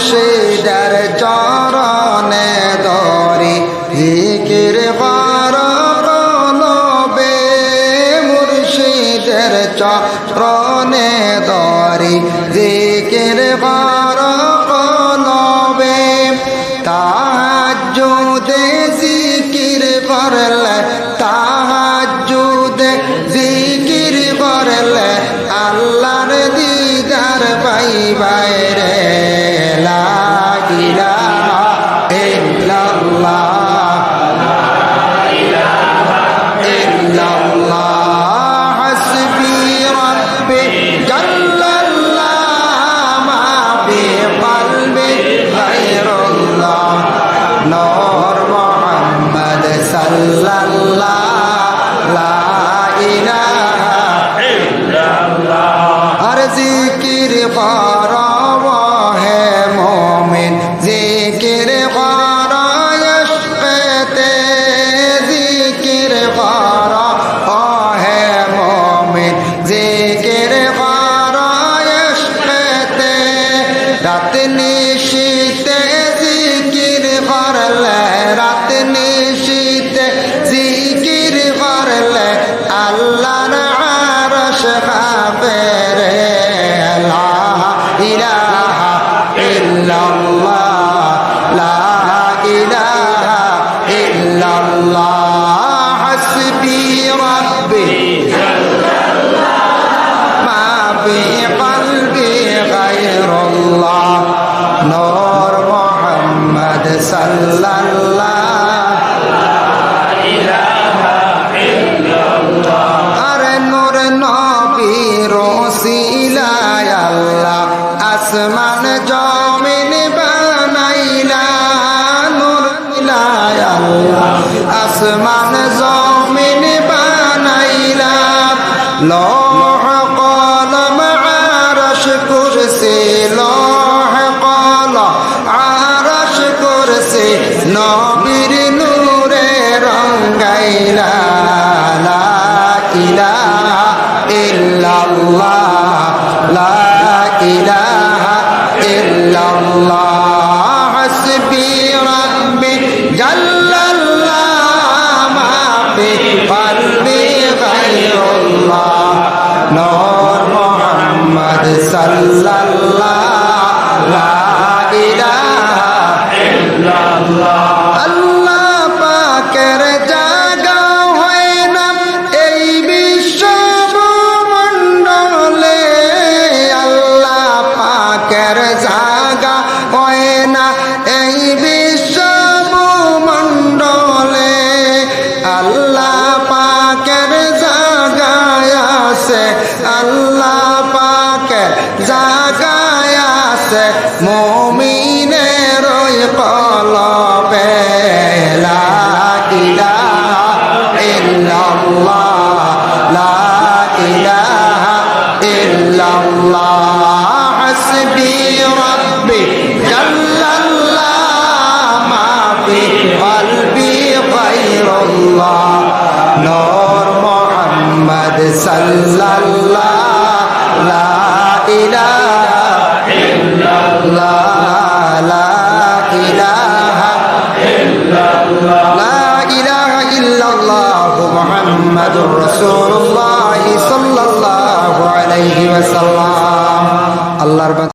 মুর্শিদার চরণে দরি ফিকির কর কলবে মুর্শিদের চরণে দরি জিকির কর কলবে তাহাজুদে জিকির করলে তাহাজুদে জিকির রাত নিশিতে জিকির করলে, রাত নিশিতে জিকির করলে আল্লাহর আরশ কাঁপে রে। লা ইলাহা ইল্লাল্লাহ, লা ইলাহা ইল্লাল্লাহ, হাসবি রাব্বি। মা ফি কলবি গায়রুল্লাহ। নূর আসমান জমিন বানাইলা নূর আল্লাহ আসমান জমিন বানাইলা। লৌহ কলম আরশ কুরসি লৌহ কুরসি নবীর নূরে রঙ্গাইলা লা ইলাহা ইল্লাল্লাহ লা ইলাহা ইল্লাল্লাহ হাসবি পাকের জাগা হয় না। এই বিশ্ব মণ্ডলে আল্লাহ পাকের জাগায় আছে। আল্লাহ পাকের জাগায় আছে। মমিনের কলবে। লা ইলাহা ইল্লাল্লাহ। লা ইলাহা ইল্লাল্লাহ। নর মোহাম্মদ সাল্লাল্লাহ লা ইলাহা আল্লাহর